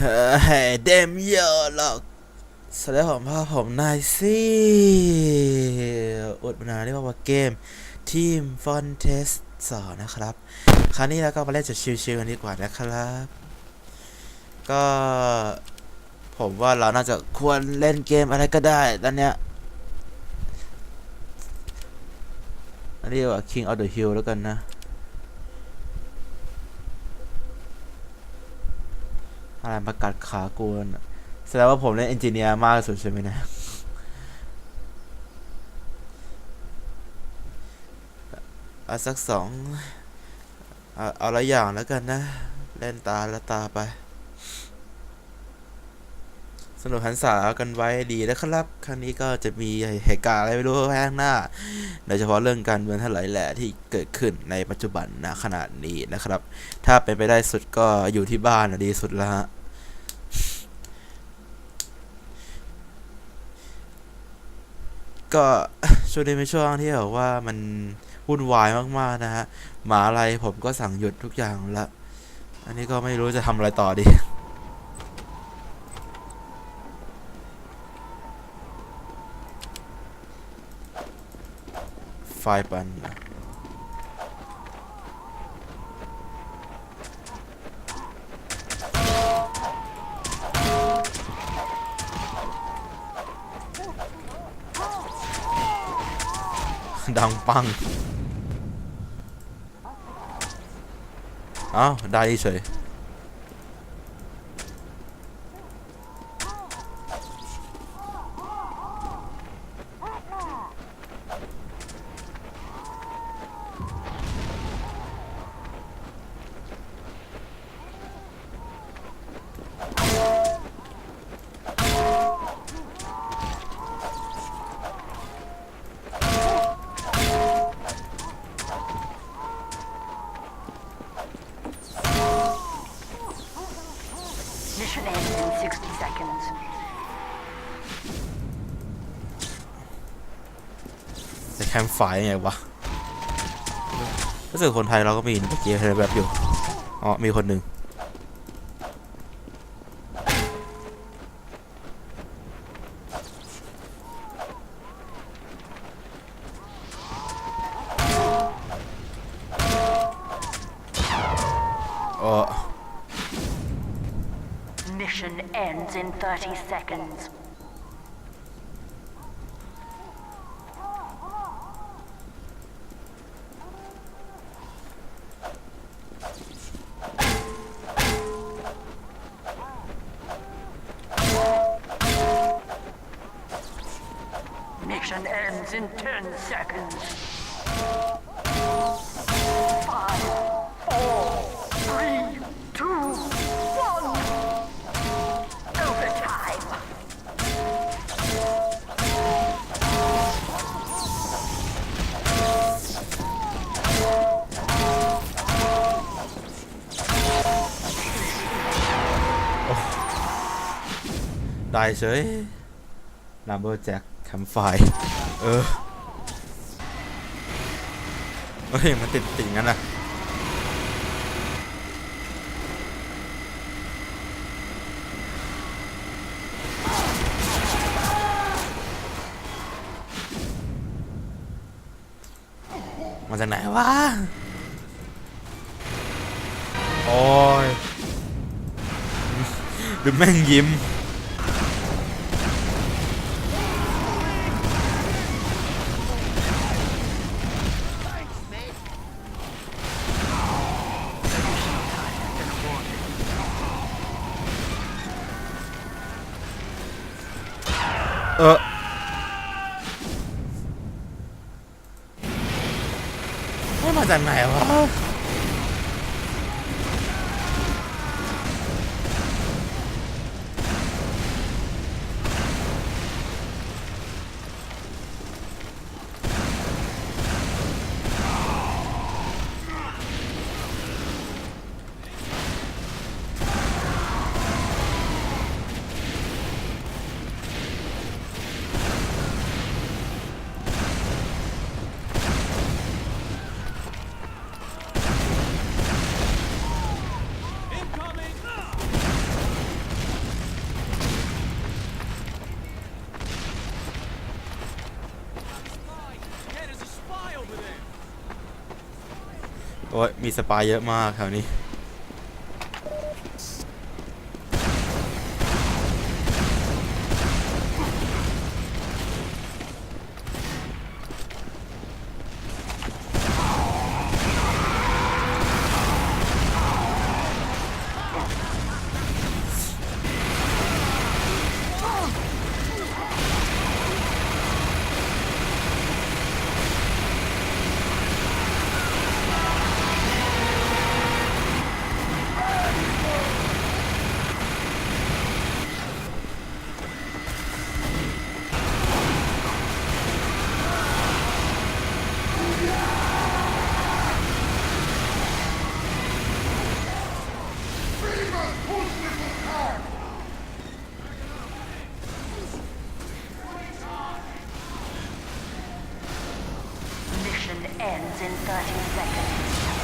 เฮ้เดมเยอะหรอกสวัสดีผมพ่อผมนายซีอุดมานานเรียกว่าเกม ทีมฟอนเทสสอนะครับ คราวนี้เราก็มาเล่นจุดชิวๆกันดีกว่านะครับ ก็ผมว่าเราน่าจะควรเล่นเกมอะไรก็ได้ตอนเนี้ยอันนี้ว่า King of the Hill แล้วกันนะ อะไรมากัดขากวนะแสดงว่าผมเล่นเอนจิเนียร์มากสุดใช่ไหมนะเอาสักสองเอาเอาละอย่างแล้วกันนะ เล่นตาละตาไป สนุกหันษากันไว้ดีนะครับ ครั้งนี้ก็จะมีเหตุการณ์อะไรไม่รู้ข้างหน้า โดยเฉพาะเรื่องการเมืองทั้งหลายแหละที่เกิดขึ้นในปัจจุบันนะขนาดนี้นะครับ ถ้าเป็นไปได้สุดก็อยู่ที่บ้านดีสุดแล้วฮะ ก็ช่วงนี้เป็นช่วงที่แบบว่ามันวุ่นวายมากๆนะฮะหมาอะไรผมก็สั่งหยุดทุกอย่างละอันนี้ก็ไม่รู้จะทำอะไรต่อดีไฟปัน ดังปังเอ้าได้เฉย Mission ends in 60 seconds. จะแคมป์ไฟยังไงวะรู้สึกคนไทยเราก็มีเมื่อกี้เห็นแบบอยู่ อ๋อ มีคนหนึ่งอ๋อ Mission ends in 30 seconds. 'Mission ends in 10 seconds. ได้เฉยนัมเบอร์แจ็คแคมไฟเออเฮ้ย มันติดติ่งงั้นนะมาจากไหนวะ โอ้ยดูแม่งยิ้ม เออไม่ม โอ้ยมีสปายเยอะมากแถวนี้ ends in 30 seconds.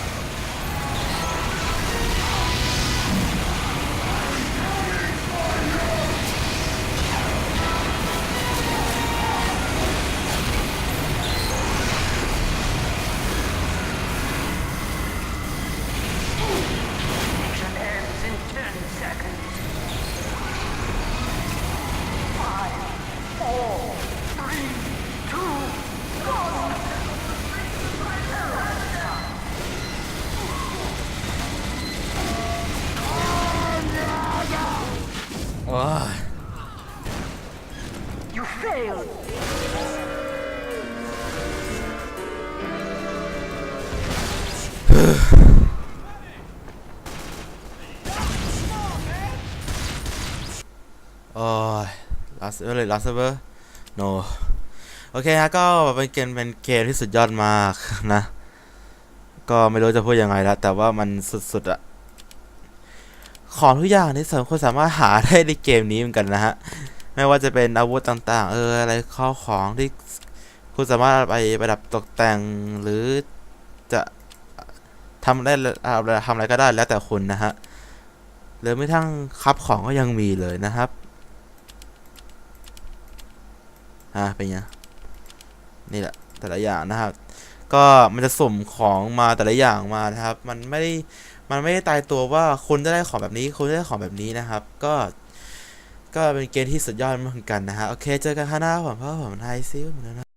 ลาสเออเลยลาสเวอร์โนโอเคฮะก็เป็นเกมเป็นเกมที่สุดยอดมากนะ ก็ไม่รู้จะพูดยังไงแล้ว แต่ว่ามันสุดๆอะของทุกอย่างที่สามคนสามารถหาได้ในเกมนี้เหมือนกันนะฮะ ไม่ว่าจะเป็นอาวุธต่างๆ เอออะไรข้าวของที่คุณสามารถไปประดับตกแต่งหรือจะทำได้อะไรทำอะไรก็ได้แล้วแต่คุณนะฮะหรือไม่ทั้งคับของก็ยังมีเลยนะครับ อ่าเป็นไงนี่แหละแต่ละอย่างนะครับ ก็มันจะสุ่มของมาแต่ละอย่างมานะครับ มันไม่ได้มันไม่ได้ตายตัวว่าคุณจะได้ของแบบนี้ คุณจะได้ของแบบนี้นะครับ ก็ ก็เป็นเกมที่สุดยอดเหมือนกันนะฮะโอเคเจอกันข้างหน้าผมเพราะผมไทยซิลเหมือนกันนะ